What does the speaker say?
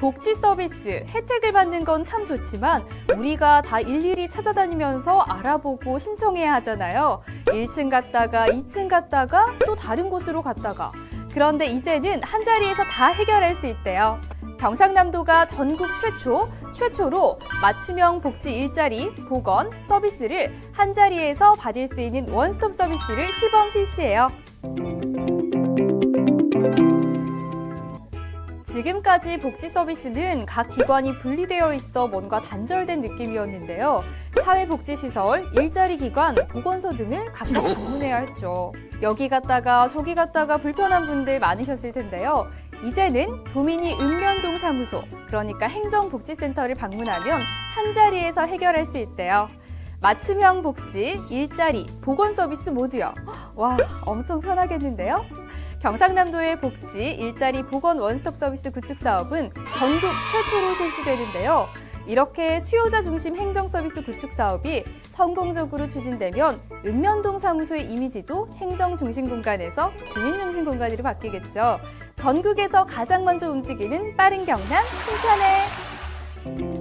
복지 서비스 혜택을 받는 건 참 좋지만 우리가 다 일일이 찾아다니면서 알아보고 신청해야 하잖아요. 1층 갔다가 2층 갔다가 또 다른 곳으로 갔다가 그런데 이제는 한 자리에서 다 해결할 수 있대요. 경상남도가 전국 최초, 최초로 맞춤형 복지 일자리, 보건, 서비스를 한 자리에서 받을 수 있는 원스톱 서비스를 시범 실시해요. 지금까지 복지 서비스는 각 기관이 분리되어 있어 뭔가 단절된 느낌이었는데요. 사회복지시설, 일자리 기관, 보건소 등을 각각 방문해야 했죠. 여기 갔다가 저기 갔다가 불편한 분들 많으셨을 텐데요. 이제는 도민이 읍면동 사무소, 그러니까 행정복지센터를 방문하면 한 자리에서 해결할 수 있대요. 맞춤형 복지, 일자리, 보건 서비스 모두요. 와, 엄청 편하겠는데요? 경상남도의 복지, 일자리, 보건 원스톱 서비스 구축 사업은 전국 최초로 실시되는데요. 이렇게 수요자 중심 행정 서비스 구축 사업이 성공적으로 추진되면 읍면동 사무소의 이미지도 행정 중심 공간에서 주민 중심 공간으로 바뀌겠죠. 전국에서 가장 먼저 움직이는 빠른 경남 칭찬해.